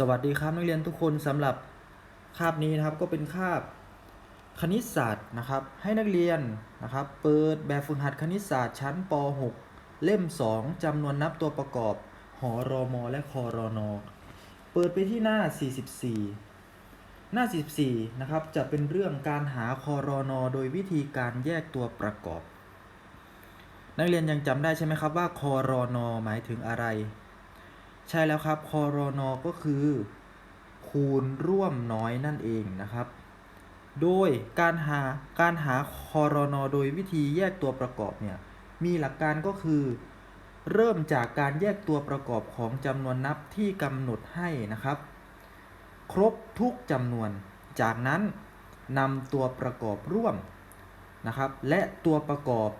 สวัสดีครับนักเรียนทุกคนสำหรับคาบนี้นะครับก็เป็นคาบคณิตศาสตร์นะครับ ให้นักเรียนนะครับเปิดแบบฝึกหัดคณิตศาสตร์ชั้นป .6 เล่ม 2จำนวนนับตัวประกอบ หอรอมอและคอรอนอเปิดไปที่หน้า 44 หน้า 44นะครับจะเป็นเรื่องการหาคอรอนอโดยวิธีการแยกตัวประกอบ นักเรียนยังจำได้ใช่ไหมครับว่าคอรอนอหมายถึงอะไร ใช่แล้วครับคอรอนอก็คือ คูณร่วมน้อยนั่นเองนะครับ โดยการหาการหาคอรอนอโดยวิธีแยกตัวประกอบเนี่ยมีหลักการก็คือ เริ่มจากการแยกตัวประกอบของจำนวนนับที่กำหนดให้นะครับ ครบทุกจำนวน จากนั้นนำตัวประกอบร่วมนะครับ และตัวประกอบ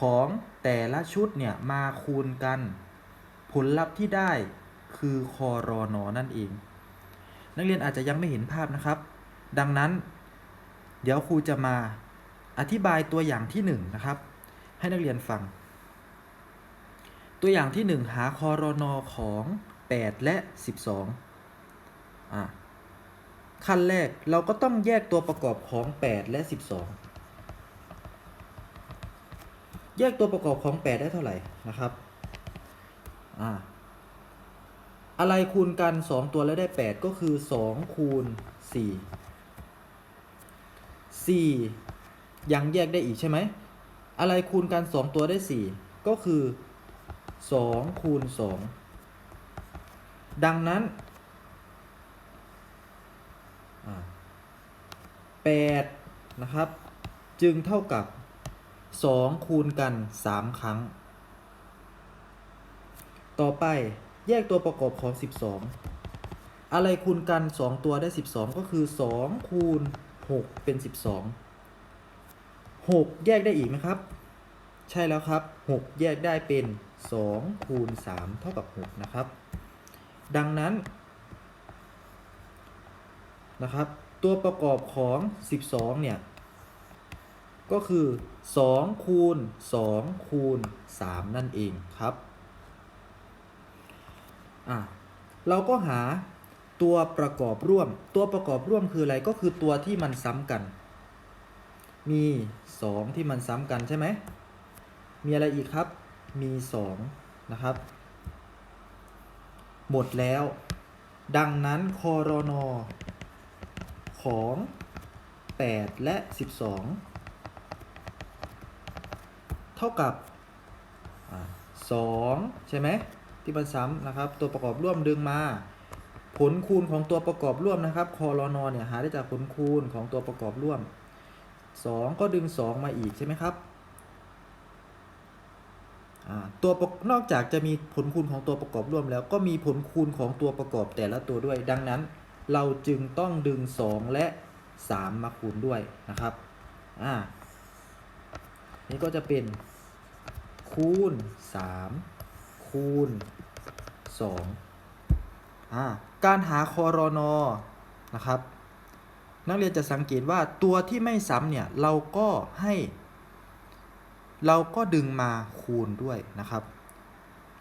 ของแต่ละชุดเนี่ยมาคูณกัน ผลลัพธ์ที่ได้คือคอรอนอนั่นเอง นักเรียนอาจจะยังไม่เห็นภาพนะครับ ดังนั้น เดี๋ยวครูจะมาอธิบายตัวอย่างที่1นงนะครับ ให้นักเรียนฟัง ตัวอย่างที่ 1 หาคอรอนอของ 8 และ 12อะขั้นแรกเราก็ต้องแยกตัวประกอบของ 8 และ 12 แยกตัวประกอบของ 8 ได้เท่าไหร่นะครับ อ่าอะไรคูณกัน 2 ตัวแล้วได้ 8 ก็คือ 2 คูณ 4 4 ยังแยกได้อีกใช่ไหม อะไรคูณกัน 2 ตัวได้ 4 ก็คือ 2 คูณ 2 ดังนั้นอ่า8นะครับ จึงเท่ากับ 2 คูณกัน 3 ครั้ง ต่อไปแยกตัวประกอบของ 12 อะไรคูณกัน 2 ตัวได้ 12 ก็คือ 2 คูณ 6 เป็น 12 6 แยกได้อีกไหมครับ ใช่แล้วครับ 6 แยกได้เป็น 2 คูณ 3 เท่ากับ 6 นะครับ ดังนั้นนะครับ ตัวประกอบของ 12 เนี่ย ก็คือ 2 คูณ 2 คูณ 3 นั่นเองครับ อะเราก็หาตัวประกอบร่วม ตัวประกอบร่วมคืออะไรก็คือตัวที่มันซ้ำกัน มี 2 ที่มันซ้ำกันใช่ไหม มีอะไรอีกครับ มี 2 นะครับ หมดแล้ว ดังนั้นคอรอนอของ 8 และ 12 เท่ากับอะ2ใช่ไหม ที่มันซ้ำนะครับ ตัวประกอบร่วมดึงมา ผลคูณของตัวประกอบร่วมนะครับคอรอนอเนี่ยหาได้จากผลคูณของตัวประกอบร่วม 2 ก็ดึง 2 มาอีกใช่ไหมครับตัวนอกจากจะมีผลคูณของตัวประกอบร่วมแล้ว ก็มีผลคูณของตัวประกอบแต่ละตัวด้วย ดังนั้น เราจึงต้องดึง 2 และ 3 มาคูณด้วยนะครับอ่านี่ก็จะเป็นคูณ 3 คูณ 2 อ่า การหาคอรอนอนะครับ นักเรียนจะสังเกตว่าตัวที่ไม่ซ้ำเนี่ย เราก็ให้ เราก็ดึงมาคูณด้วยนะครับ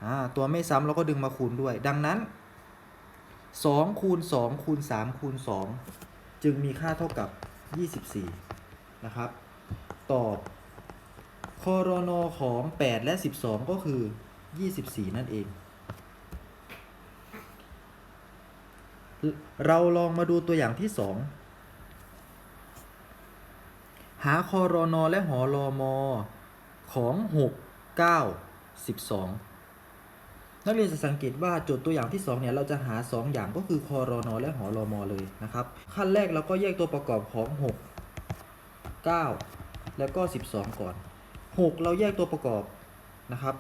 อ่า ตัวไม่ซ้ำเราก็ดึงมาคูณด้วย ดังนั้น2คูณ2คูณ3คูณ2จึงมีค่าเท่ากับ 24 นะครับ ตอบคอรอนอของ 8 และ 12 ก็คือ 24 นั่นเอง เราลองมาดูตัวอย่างที่ 2 หาคอรอนอและหอรอมอของ 6 9 12นักเรียนจะสังเกตว่าโจทย์ตัวอย่างที่ 2 เนี่ย เราจะหา 2 อย่างก็คือคอรอนอและหอรอมอเลยนะครับ ขั้นแรกเราก็แยกตัวประกอบของ 6 9 แล้วก็ 12 ก่อน 6 เราแยกตัวประกอบนะครับ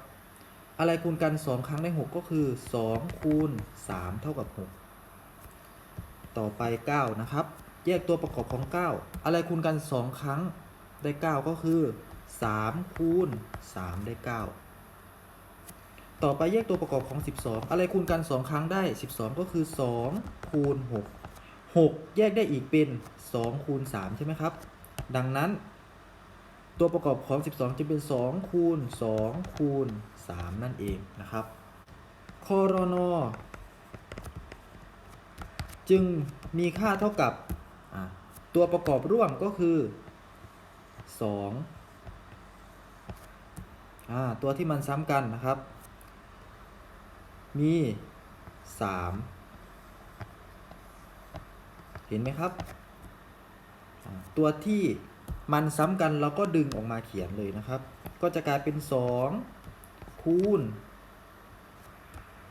อะไรคูณกัน 2 ครั้งได้ 6 ก็คือ 2 คูณ 3 เท่ากับ 6 ต่อไป 9 นะครับ แยกตัวประกอบของ 9 อะไรคูณกัน 2 ครั้งได้ 9 ก็คือ 3 คูณ 3 ได้ 9 ต่อไปแยกตัวประกอบของ 12 อะไรคูณกัน 2 ครั้งได้ 12 ก็คือ 2 คูณ 6 6 แยกได้อีกเป็น 2 คูณ 3 ใช่ไหมครับ ดังนั้น ตัวประกอบของ 12 จะเป็น 2 คูณ 2 คูณ 3 นั่นเองนะครับคอรอนอจึงมีค่าเท่ากับตัวประกอบร่วมก็คือ2อตัวที่มันซ้ำกันนะครับ มี 3 เห็นไหมครับ ตัวที่ มันซ้ำกันเราก็ดึงออกมาเขียนเลยนะครับ ก็จะกลายเป็น 2 คูณ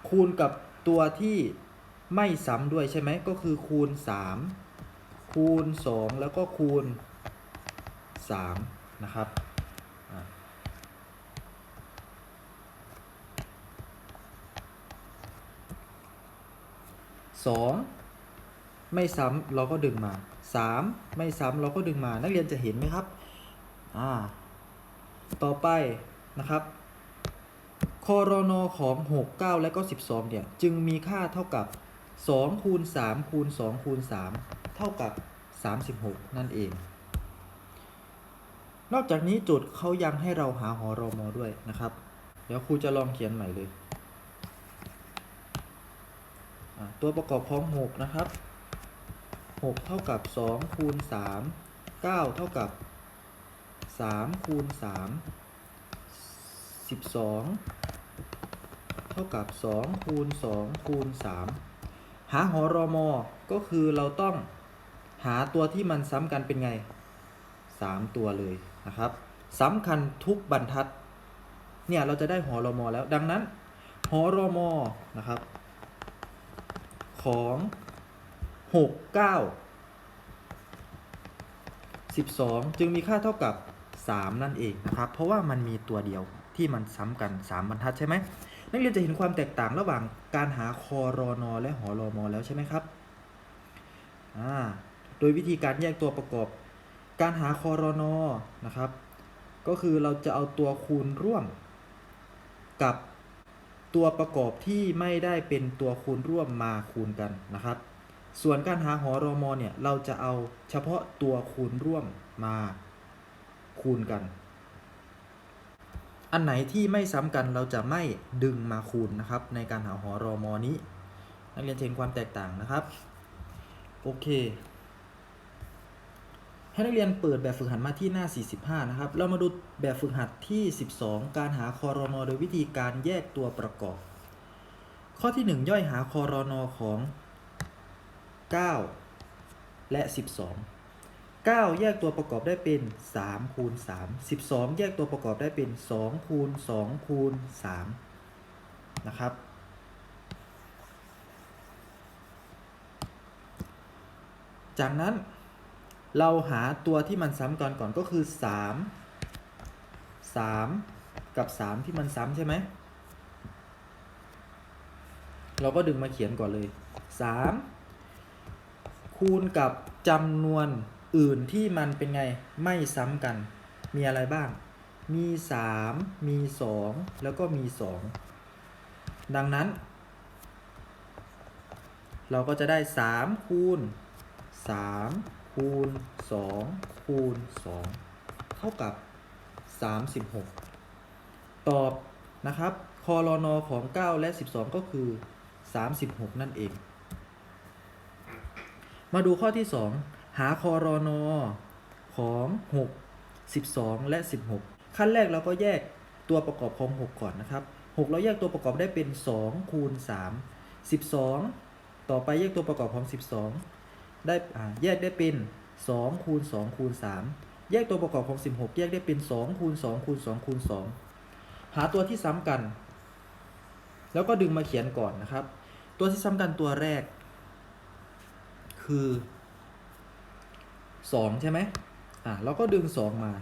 คูณกับตัวที่ไม่ซ้ำด้วยใช่ไหมก็คือคูณ 3 คูณ 2 แล้วก็คูณ 3 นะครับสองไม่ซ้ำเราก็ดึงมา 3 ไม่ซ้ำเราก็ดึงมานักเรียนจะเห็นไหมครับอ่าต่อไปนะครับคอรนอของ 6 9 และก็ 12 เนี่ย จึงมีค่าเท่ากับ 2 คูณ 3 คูณ 2 คูณ 3 เท่ากับ 36 นั่นเอง นอกจากนี้โจทย์เขายังให้เราหาหอรอมอด้วยนะครับ เดี๋ยวครูจะลองเขียนใหม่เลย ตัวประกอบของ 6 นะครับ 6 เท่ากับ 2 คูณ 3 9 เท่ากับ 3 คูณ 3 12 เท่ากับ 2 คูณ 2 คูณ 3 หาหอรอมอก็คือเราต้องหาตัวที่มันซ้ำกันเป็นไง 3 ตัวเลยนะครับสำคัญทุกบรรทัด เนี่ยเราจะได้หอรอมอแล้วดังนั้นหอรอมอนะครับ ของ 6 9 12จึงมีค่าเท่ากับ3นั่นเองนะครับ เพราะว่ามันมีตัวเดียวที่มันซ้ำกัน 3 บรรทัดใช่ไหมนักเรียนจะเห็นความแตกต่างระหว่างการหาคอรอนอและหอรอมอแล้วใช่ไหมครับโดยวิธีการแยกตัวประกอบ การหาคอรอนอนะครับ ก็คือเราจะเอาตัวคูณร่วม กับตัวประกอบที่ไม่ได้เป็นตัวคูณร่วมมาคูณกันนะครับ ส่วนการหาหอรอมอเนี่ยเราจะเอาเฉพาะตัวคูณร่วมมาคูณกัน อันไหนที่ไม่ซ้ำกันเราจะไม่ดึงมาคูณนะครับ ในการหาหอรอมอนี้ นักเรียนเห็นความแตกต่างนะครับโอเค ให้นักเรียนเปิดแบบฝึกหัดมาที่หน้า 45 นะครับ เรามาดูแบบฝึกหัดที่ 12 การหาคอรอนอโดยวิธีการแยกตัวประกอบ ข้อที่ 1 ย่อยหาคอรอนอของ 9 และ 12 9 แยกตัวประกอบได้เป็น 3 คูณ 3 12 แยกตัวประกอบได้เป็น 2 คูณ 2 คูณ 3 นะครับ จากนั้นเราหาตัวที่มันซ้ำกันก่อนก็คือ 3 3 กับ 3 ที่มันซ้ำใช่ไหม เราก็ดึงมาเขียนก่อนเลย 3 คูณกับจำนวนอื่นที่มันเป็นไงไม่ซ้ำกัน มีอะไรบ้าง มี 3 มี 2 แล้วก็มี 2 ดังนั้น เราก็จะได้ 3 คูณ 3 คูณ 2 คูณ 2 เท่ากับ 36 ตอบนะครับคอรอนอของ 9 และ 12 ก็คือ 36 นั่นเอง มาดูข้อที่ 2 หาคอรอนอของ 6 12 และ 16 ขั้นแรกเราก็แยกตัวประกอบของ 6 ก่อนนะครับ 6 เราแยกตัวประกอบได้เป็น 2 คูณ 3 12 ต่อไปแยกตัวประกอบของ 12 ได้แยกได้เป็น 2 คูณ 2 คูณ 3 แยกตัวประกอบของ 16 แยกได้เป็น 2 คูณ 2 คูณ 2 คูณ 2 หาตัวที่ซ้ำกัน แล้วก็ดึงมาเขียนก่อนนะครับ ตัวที่ซ้ำกันตัวแรก คือ 2 ใช่ไหมอะเราก็ดึง 2 มา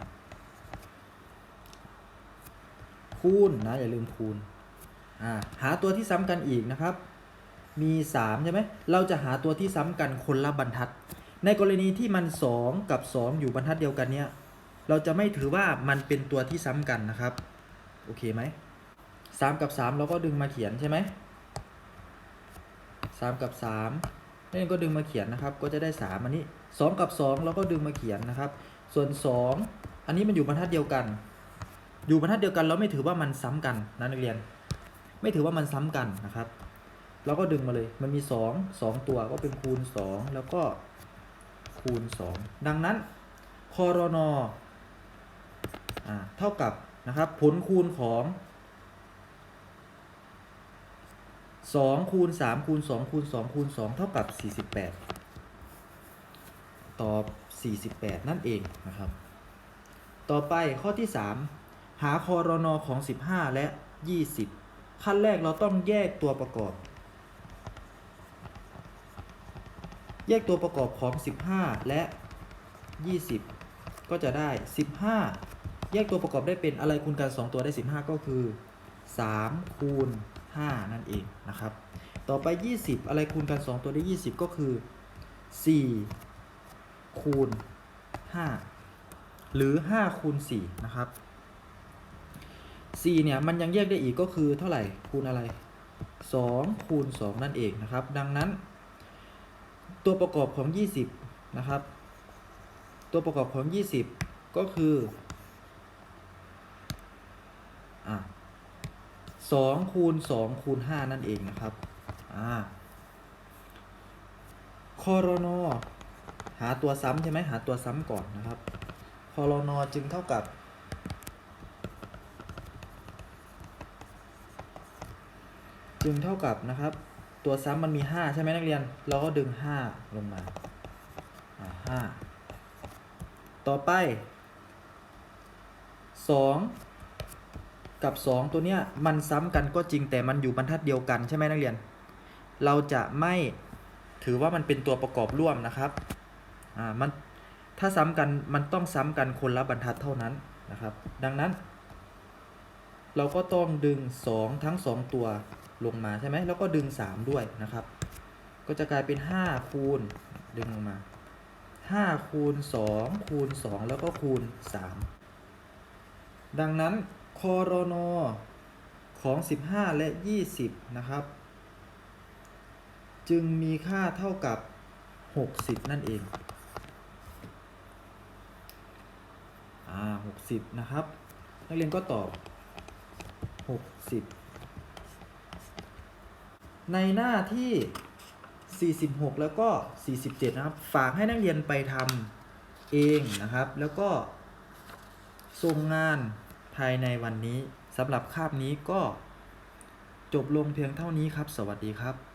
คูณนะอย่าลืมคูณอ่าหาตัวที่ซ้ำกันอีกนะครับ มี 3 ใช่ไหมเราจะหาตัวที่ซ้ำกันคนละบรรทัด ในกรณีที่มัน 2 กับ 2 อยู่บรรทัดเดียวกันเนี่ยเราจะไม่ถือว่ามันเป็นตัวที่ซ้ำกันนะครับ โอเคไหม3กับ3เราก็ดึงมาเขียนใช่ไหม3กับ3 นี่ก็ดึงมาเขียนนะครับ ก็จะได้ 3 อันนี้ 2 กับ2เราก็ดึงมาเขียนนะครับ ส่วน 2 อันนี้มันอยู่บรรทัดเดียวกัน อยู่บรรทัดเดียวกันเราไม่ถือว่ามันซ้ำกันนะนักเรียน ไม่ถือว่ามันซ้ำกันนะครับ เราก็ดึงมาเลย มันมีสองสองตัวก็เป็นคูณสองแล้วก็คูณสองดังนั้นคอรนอ่าเท่ากับนะครับผลคูณของ สองคูณสามคูณสองคูณสองคูณสองเท่ากับสี่สิบแปดตอบสี่สิบแปดนั่นเองนะครับ ต่อไปข้อที่ 3 หาคอรนอของ 15 และ 20 ขั้นแรกเราต้องแยกตัวประกอบ แยกตัวประกอบของ 15 และ 20 ก็จะได้ 15 แยกตัวประกอบได้เป็นอะไรคูณกัน 2 ตัวได้ 15 ก็คือ 3 คูณ 5 นั่นเองนะครับ ต่อไป 20 อะไรคูณกัน 2 ตัวได้ 20 ก็คือ 4 คูณ 5 หรือ 5 คูณ 4 นะครับ 4 เนี่ย มันยังแยกได้อีกก็คือเท่าไหร่คูณอะไร 2 คูณ 2 นั่นเองนะครับ ดังนั้น ตัวประกอบของ 20 นะครับ ตัวประกอบของ 20 ก็คืออะ 2คูณ2คูณ5นั่นเองนะครับอ่าคอรนอหาตัวซ้ำใช่ไหมหาตัวซ้ำก่อนนะครับคอรนอจึงเท่ากับจึงเท่ากับนะครับ ตัวซ้ำมันมี 5 ใช่ไหมนักเรียน เราก็ดึง 5 ลงมาอ่า5ต่อไป 2 กับ 2 ตัวเนี้ยมันซ้ำกันก็จริงแต่มันอยู่บรรทัดเดียวกันใช่ไหมนักเรียน เราจะไม่ถือว่ามันเป็นตัวประกอบร่วมนะครับอ่ามันถ้าซ้ำกันมันต้องซ้ำกันคนละบรรทัดเท่านั้นนะครับ ดังนั้น เราก็ต้องดึง 2 ทั้ง 2 ตัวลงมาใช่ไหมแล้วก็ดึง 3 ด้วยนะครับ ก็จะกลายเป็น 5 คูณดึงลงมา 5 คูณ 2 คูณ 2 แล้วก็คูณ 3 ดังนั้น คอรนอของ 15 และ 20 นะครับ จึงมีค่าเท่ากับ 60 นั่นเอง อ่าหกสิบนะครับ นักเรียนก็ตอบหกสิบในหน้าที่ 46 แล้วก็ 47 นะครับ ฝากให้นักเรียนไปทำเองนะครับ แล้วก็ส่งงาน ภายในวันนี้สำหรับคาบนี้ก็จบลงเพียงเท่านี้ครับ สวัสดีครับ